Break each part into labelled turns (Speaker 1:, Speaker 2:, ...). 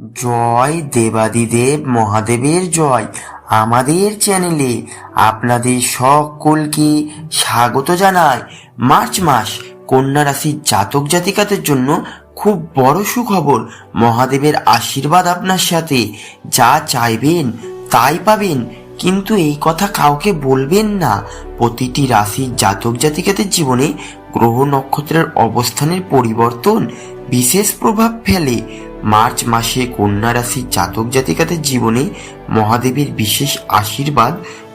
Speaker 1: জয় দেবাদিদেব মহাদেবের জয়। আমাদের চ্যানেলে আপনাদের সকলকে স্বাগত জানাই। মার্চ মাস কন্যা রাশির জাতক জাতিকাদের জন্য খুব বড় সুখবর। মহাদেবের আশীর্বাদ আপনার সাথে। যা চাইবেন তাই পাবেন। কিন্তু এই কথা কাউকে বলবেন না। প্রতিটি রাশির জাতক জাতিকাদের জীবনে গ্রহ নক্ষত্রের অবস্থানের পরিবর্তন বিশেষ প্রভাব ফেলে। মার্চ মাসে কন্যা রাশির জাতক জাতিকাদের জীবনে মহাদেবের বিশেষ আশীর্বাদ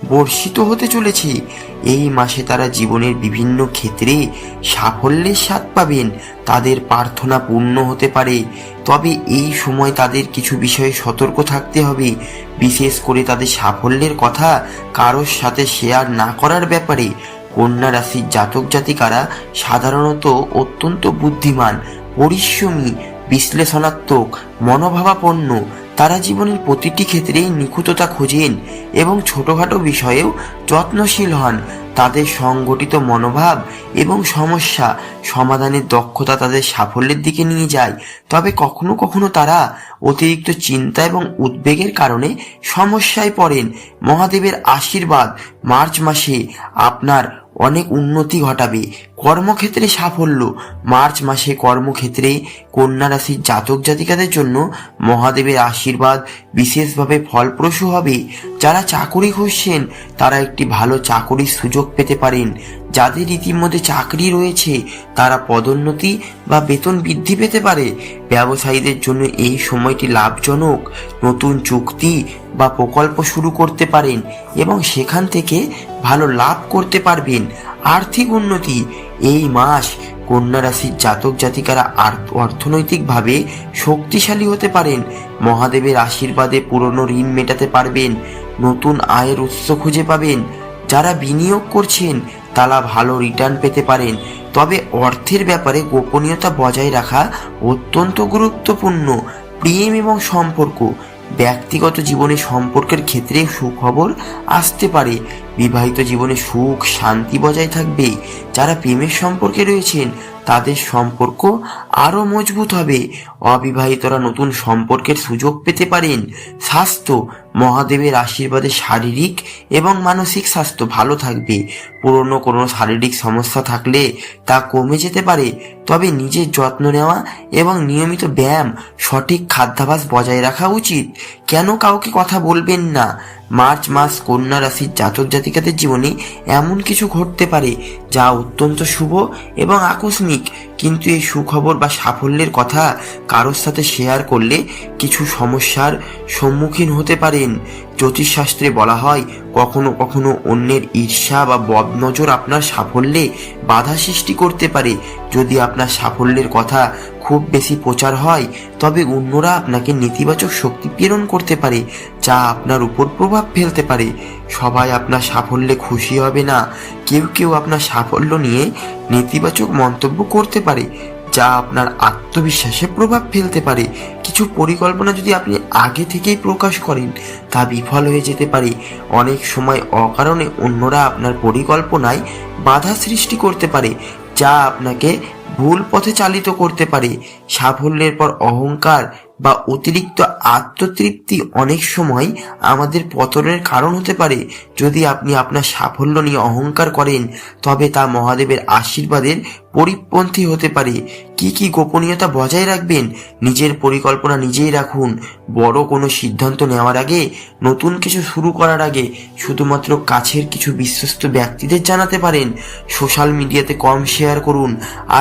Speaker 1: বর্ষিত হতে চলেছে। এই মাসে তারা জীবনের বিভিন্ন ক্ষেত্রে সাফল্যের স্বাদ পাবেন, তাদের প্রার্থনা পূর্ণ হতে পারে। তবে এই সময় তাদের কিছু বিষয়ে সতর্ক থাকতে হবে। বিশেষ করে তাদের সাফল্যের কথা কারোর সাথে শেয়ার না করার ব্যাপারে কন্যা রাশির জাতক জাতিকারা সাধারণত অত্যন্ত বুদ্ধিমান, পরিশ্রমী বিশ্লেষণাত্মক, মনোভাবাপন্ন, তারা জীবনের প্রতিটি ক্ষেত্রেই নিখুঁততা খোঁজেন এবং ছোটখাটো বিষয়েও যত্নশীল হন। তাদের সংগঠিত মনোভাব এবং সমস্যা সমাধানের দক্ষতা তাদের সাফল্যের দিকে নিয়ে যায়। তবে কখনো কখনো তারা অতিরিক্ত চিন্তা এবং উদ্বেগের কারণে সমস্যায় পড়েন। মহাদেবের আশীর্বাদ মার্চ মাসে আপনার অনেক উন্নতি ঘটাবে। কর্মক্ষেত্রে সাফল্য। মার্চ মাসে কর্মক্ষেত্রে কন্যা রাশির জাতক জাতিকাদের জন্য মহাদেবের আশীর্বাদ বিশেষভাবে ফলপ্রসূ হবে। যারা চাকুরি খুঁজছেন, তারা একটি ভালো চাকুরির সুযোগ পেতে পারেন। যাদের ইতিমধ্যে চাকরি রয়েছে, তারা পদোন্নতি বা বেতন বৃদ্ধি পেতে পারে। ব্যবসায়ীদের জন্য এই সময়টি লাভজনক। নতুন চুক্তি বা প্রকল্প শুরু করতে পারেন এবং সেখান থেকে ভালো লাভ করতে পারবেন। আর্থিক উন্নতি। এই মাস কন্যা রাশির জাতক জাতিকারা অর্থনৈতিকভাবে শক্তিশালী হতে পারেন। মহাদেবের আশীর্বাদে পুরনো ঋণ মেটাতে পারবেন। নতুন আয়ের উৎস খুঁজে পাবেন। যারা বিনিয়োগ করছেন, তারা ভালো রিটার্ন পেতে পারেন। তবে অর্থের ব্যাপারে গোপনীয়তা বজায় রাখা অত্যন্ত গুরুত্বপূর্ণ। প্রেম এবং সম্পর্ক। ব্যক্তিগত জীবনে সম্পর্কের ক্ষেত্রে সুখবর আসতে পারে। বিবাহিত জীবনে সুখ, শান্তি বজায় থাকবে। যারা প্রেমের সম্পর্কে রয়েছেন, তাদের সম্পর্ক আরও মজবুত হবে। অবিবাহিতরা নতুন সম্পর্কের সুযোগ পেতে পারেন। স্বাস্থ্য, মহাদেবের আশীর্বাদে শারীরিক এবং মানসিক স্বাস্থ্য ভালো থাকবে। পুরনো কোনো শারীরিক সমস্যা থাকলে তা কমে যেতে পারে। তবে নিজের যত্ন নেওয়া এবং নিয়মিত ব্যায়াম, সঠিক খাদ্যাভাস বজায় রাখা উচিত। কেন কাউকে কথা বলবেন না? মার্চ মাস কন্যা রাশির জাতক জাতিকাদের জীবনে এমন কিছু ঘটতে পারে যা অত্যন্ত শুভ এবং আকস্মিক। কিন্তু এই সুখবর বা সাফল্যের কথা কারোর সাথে শেয়ার করলে কিছু সমস্যার সম্মুখীন হতে পারেন। জ্যোতিষশাস্ত্রে বলা হয়, কখনো কখনো অন্যের ঈর্ষা বা বদনজর আপনার সাফল্যে বাধা সৃষ্টি করতে পারে। যদি আপনার সাফল্যের কথা খুব বেশি প্রচার হয়, তবে অন্যরা আপনাকে নেতিবাচক শক্তি প্রেরণ করতে পারে, যা আপনার উপর প্রভাব ফেলতে পারে। সবাই আপনার সাফল্যে খুশি হবে না। কেউ কেউ আপনার সাফল্য নিয়ে নেতিবাচক মন্তব্য করতে পারে, যা আপনার আত্মবিশ্বাসে প্রভাব ফেলতে পারে। কিছু পরিকল্পনা যদি আপনি আগে থেকেই প্রকাশ করেন, তা বিফল হয়ে যেতে পারে। অনেক সময় অকারণে অন্যরা আপনার পরিকল্পনায় বাধা সৃষ্টি করতে পারে, যা আপনাকে ভুল পথে চালিত করতে পারে। সাফল্যের পর অহংকার বা অতিরিক্ত আত্মতৃপ্তি অনেক সময় আমাদের পতনের কারণ হতে পারে। যদি আপনি আপনার সাফল্য নিয়ে অহংকার করেন, তবে তা মহাদেবের আশীর্বাদের পরিপন্থী হতে পারে। কি কি গোপনীয়তা বজায় রাখবেন? নিজের পরিকল্পনা নিজেই রাখুন। বড় কোনো সিদ্ধান্ত নেওয়ার আগে, নতুন কিছু শুরু করার আগে শুধুমাত্র কাছের কিছু বিশ্বস্ত ব্যক্তিদের জানাতে পারেন। সোশ্যাল মিডিয়াতে কম শেয়ার করুন।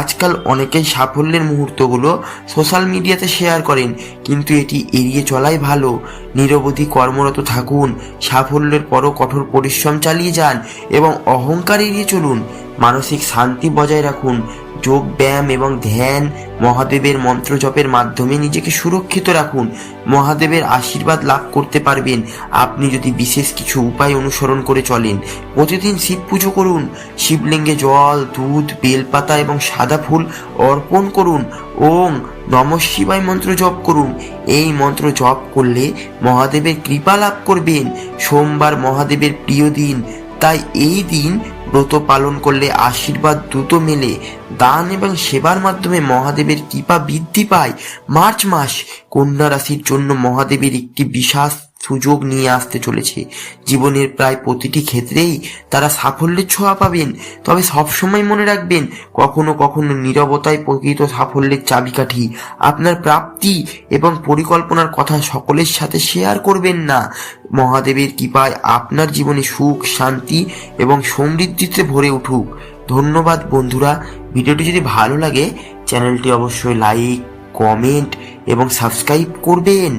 Speaker 1: আজকাল অনেকেই সাফল্যের মুহূর্তগুলো সোশ্যাল মিডিয়াতে শেয়ার করেন, কিন্তু এটি এড়িয়ে চলাই ভালো। নিরবধি কর্মরত থাকুন, সাফল্যের পরও কঠোর পরিশ্রম চালিয়ে যান এবং অহংকার এড়িয়ে চলুন। মানসিক শান্তি বজায় রাখুন। যোগ ব্যায়াম এবং ধ্যান মহাদেবের মন্ত্র জপের মাধ্যমে নিজেকে সুরক্ষিত রাখুন। মহাদেবের আশীর্বাদ লাভ করতে পারবেন। আপনি যদি বিশেষ কিছু উপায় অনুসরণ করে চলেন, প্রতিদিন শিব পুজো করুন। শিবলিঙ্গে জল, দুধ, বেলপাতা এবং সাদা ফুল অর্পণ করুন। ওম নম শিবায় মন্ত্র জপ করুন। এই মন্ত্র জপ করলে মহাদেবের কৃপা লাভ করবেন। সোমবার মহাদেবের প্রিয় দিন। তাই এই দিন ব্রত পালন করলে আশীর্বাদ দ্রুত মেলে। দান এবং সেবার মাধ্যমে মহাদেবের কৃপা বৃদ্ধি পায়। মার্চ মাস, কন্যা রাশির জন্য মহাদেবের একটি বিশাল সুযোগ নিয়ে আসতে চলেছে। জীবনের প্রায় প্রতিটি ক্ষেত্রেই তারা সাফল্যের ছোঁয়া পাবেন। তবে সবসময় মনে রাখবেন, কখনো কখনো নীরবতায় প্রকৃত সাফল্যের চাবিকাঠি। আপনার প্রাপ্তি এবং পরিকল্পনার কথা সকলের সাথে শেয়ার করবেন না। মহাদেবের কৃপায় আপনার জীবনে সুখ, শান্তি এবং সমৃদ্ধিতে ভরে উঠুক। ধন্যবাদ বন্ধুরা। ভিডিওটি যদি ভালো লাগে, চ্যানেলটি অবশ্যই লাইক, কমেন্ট এবং সাবস্ক্রাইব করবেন।